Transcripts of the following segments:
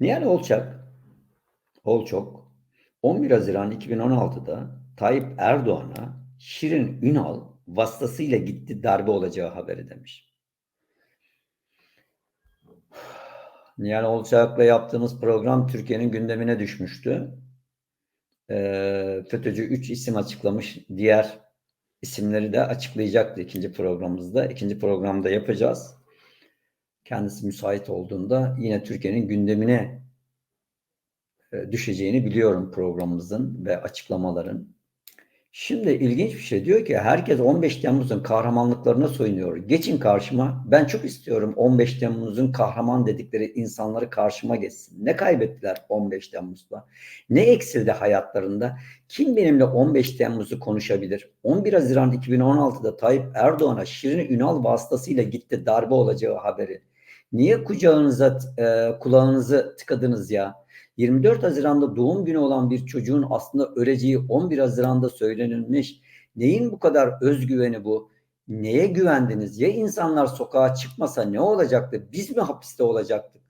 Nihal Olçak, Olçok 11 Haziran 2016'da Tayyip Erdoğan'a Şirin Ünal vasıtasıyla gitti darbe olacağı haberi demiş. Nihal Olçak'la yaptığımız program Türkiye'nin gündemine düşmüştü. Ee, FETÖ'cü 3 isim açıklamış. Diğer isimleri de açıklayacaktı ikinci programımızda. İkinci programda yapacağız. Kendisi müsait olduğunda yine Türkiye'nin gündemine e, düşeceğini biliyorum programımızın ve açıklamaların. Şimdi ilginç bir şey diyor ki herkes 15 Temmuz'un kahramanlıklarına soyunuyor. Geçin karşıma. Ben çok istiyorum 15 Temmuz'un kahraman dedikleri insanları karşıma geçsin. Ne kaybettiler 15 Temmuz'da? Ne eksildi hayatlarında? Kim benimle 15 Temmuz'u konuşabilir? 11 Haziran 2016'da Tayyip Erdoğan'a Şirin Ünal vasıtasıyla gitti darbe olacağı haberi. Niye kucağınıza e, kulağınızı tıkadınız ya? 24 Haziran'da doğum günü olan bir çocuğun aslında öleceği 11 Haziran'da söylenilmiş. Neyin bu kadar özgüveni bu? Neye güvendiniz? Ya insanlar sokağa çıkmasa ne olacaktı? Biz mi hapiste olacaktık?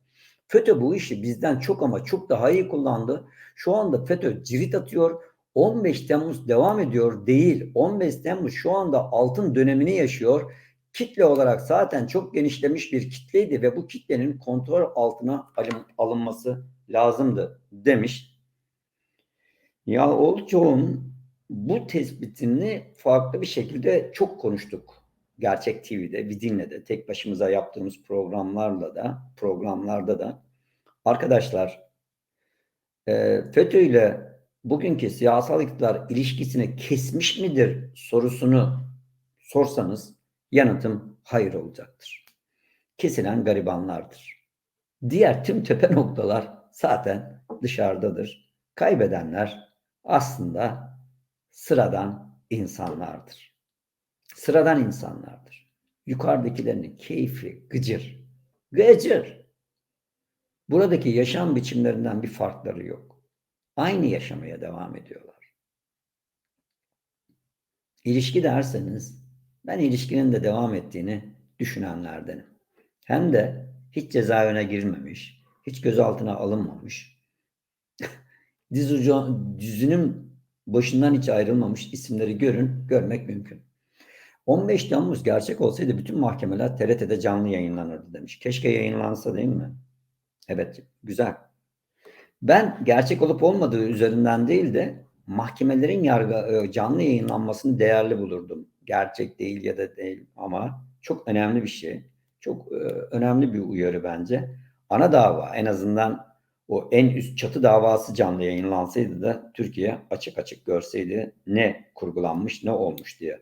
FETÖ bu işi bizden çok ama çok daha iyi kullandı. Şu anda FETÖ cirit atıyor. 15 Temmuz devam ediyor değil. 15 Temmuz şu anda altın dönemini yaşıyor. Kitle olarak zaten çok genişlemiş bir kitleydi ve bu kitlenin kontrol altına alınması lazımdı demiş. Ya Olçoğ'un bu tespitini farklı bir şekilde çok konuştuk. Gerçek TV'de, Vidin'le de, tek başımıza yaptığımız programlarla da, programlarda da. Arkadaşlar, e, FETÖ ile bugünkü siyasal iktidar ilişkisini kesmiş midir sorusunu sorsanız yanıtım hayır olacaktır. Kesilen garibanlardır. Diğer tüm tepe noktalar zaten dışarıdadır. Kaybedenler aslında sıradan insanlardır. Sıradan insanlardır. Yukarıdakilerinin keyfi gıcır. Gıcır. Buradaki yaşam biçimlerinden bir farkları yok. Aynı yaşamaya devam ediyorlar. İlişki derseniz ben ilişkinin de devam ettiğini düşünenlerdenim. Hem de hiç cezaevine girmemiş, hiç gözaltına alınmamış, diz ucu, dizinin başından hiç ayrılmamış isimleri görün, görmek mümkün. 15 Temmuz gerçek olsaydı bütün mahkemeler TRT'de canlı yayınlanırdı demiş. Keşke yayınlansa değil mi? Evet, güzel. Ben gerçek olup olmadığı üzerinden değil de mahkemelerin yargı canlı yayınlanmasını değerli bulurdum. Gerçek değil ya da değil ama çok önemli bir şey. Çok önemli bir uyarı bence ana dava en azından o en üst çatı davası canlı yayınlansaydı da Türkiye açık açık görseydi ne kurgulanmış ne olmuş diye.